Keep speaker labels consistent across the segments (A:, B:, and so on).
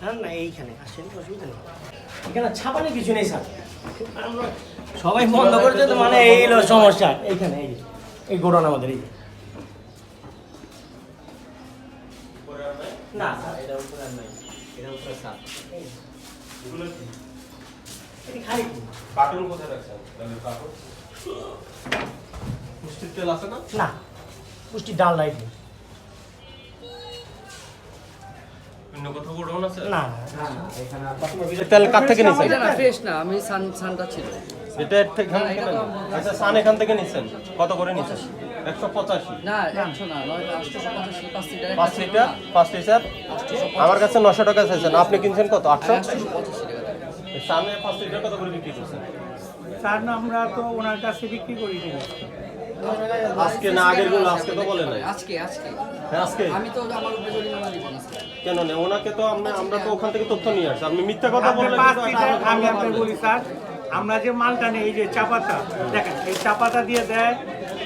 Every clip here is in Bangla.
A: হ্যাঁ না, এইখানে। আসেন অসুবিধা নেই এখানে ছাপালে কিছু নেই, স্যার। সবাই বন্ধ করেছে তো মানে এই হলো সমস্যা। এইখানে, এই এই গোডাউন আমাদের, এই না এটা উপরে নাই। এটা উপরে, স্যার। খালি। কি?
B: কোথায় রাখছেন? তেল আছে না?
A: না পুষ্টি ডাল লাইট নেই।
B: অন্য কোথাও গোডাউন আছে?
A: না
B: তেল কার থেকে নিছেন?
C: না ফ্রেশ না আমি সান সানটা ছিল।
B: এটা এর থেকে আচ্ছা সান এখান থেকে নিছেন? কত করে নিছেন? একশো পঁচাশি।
C: না একশো পাঁচ লিটার
B: পাঁচ লিটার পাঁচ লিটার? আমার কাছে নশো টাকা চাইছেন আপনি কিনছেন কত? আটশো? সামনে পাঁচ লিটার কত করে বিক্রি করছেন?
D: স্যার না আমরা তো ওনার কাছে বিক্রি করি না।
B: আজকে না আগেরগুলো? আজকে তো বলে নাই।
C: আজকে আজকে।
B: হ্যাঁ আজকে?
C: আমি তো আমার উপরে জরিমানা দিব না
B: কেন নেই ওনাকে তো আমরা আমরা তো ওখান থেকে তথ্য নিয়ে আসছি আপনি মিথ্যা কথা বললেন
D: আমি আপনাকে বলি স্যার। আমরা যে মালটা নেই এই যে চাপাতা দেখেন এই চাপাতা দিয়ে দেয়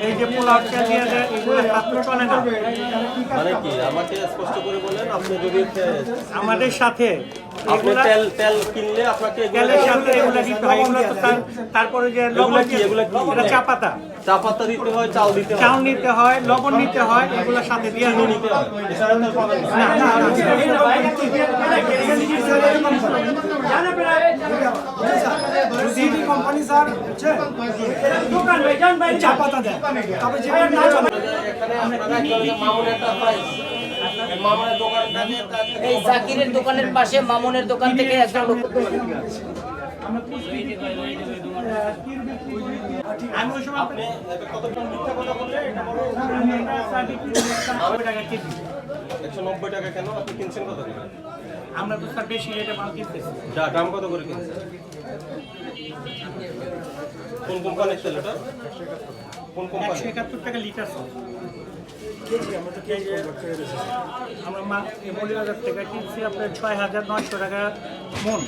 D: এই যে পোলাও চাল দিয়ে দেয় এগুলো ছাত্র চলে না
B: মানে কি? আমাকে স্পষ্ট করে বলেন আপনি যদি
D: আমাদের সাথে
B: আপনি তেল তেল কিনলে আপনাকে এগুলো-
D: তেলের সাথে এগুলো দিতে হয় এগুলো তো তারপরে যে লবণ
B: এগুলা কি?
D: দিয়ে-
B: কি?
D: এটা চাপাতা
B: চা পাতা দিতে হয় চাল দিতে হয়
D: চাল নিতে হয় লবণ নিতে হয় এগুলোর সাথে দিয়ে
B: নিতে হয় এছাড়া তো পাবেন না।
D: না, না,
E: কোম্পানি স্যার বুঝছেন চা পাতা দেয় তবে যে
B: এখানে আপনারা একটা ওই যে মামুনেরটা পাই। এই
F: জাকিরের দোকানের পাশে মামুনের দোকান থেকে একজন লোক
D: আমি ওই সময়
B: আপনি মিথ্যা কথা এটা বড়
D: টাকা কেজি
B: একশো নব্বই টাকা কেন আপনি কিনছেন কত করে
D: আমরা তো স্যার বেশি রেটে মাল কিনতেছি
B: যা দাম কত করে কিনছেন কোন কোম্পানির তেল এটা? কোন কোম্পানি
D: একশো একাত্তর টাকা লিটার আমরা মা মৌলিবাজার থেকে কিনছি আপনার ছয় হাজার নয়শো টাকা মন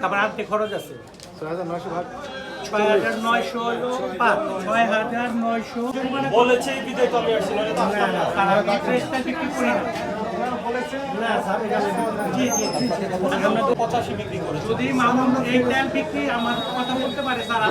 D: তারপর আর্ধেক খরচ আছে ছয় হাজার নয়শো হলো পাঁচ ছয় হাজার নয়শো
B: বলেছে বিদায় আসছি
D: বিক্রি করি
B: পঁচাশি বিক্রি করেছি
D: যদি মামুন এই বিক্রি আমার কথা বলতে পারে স্যার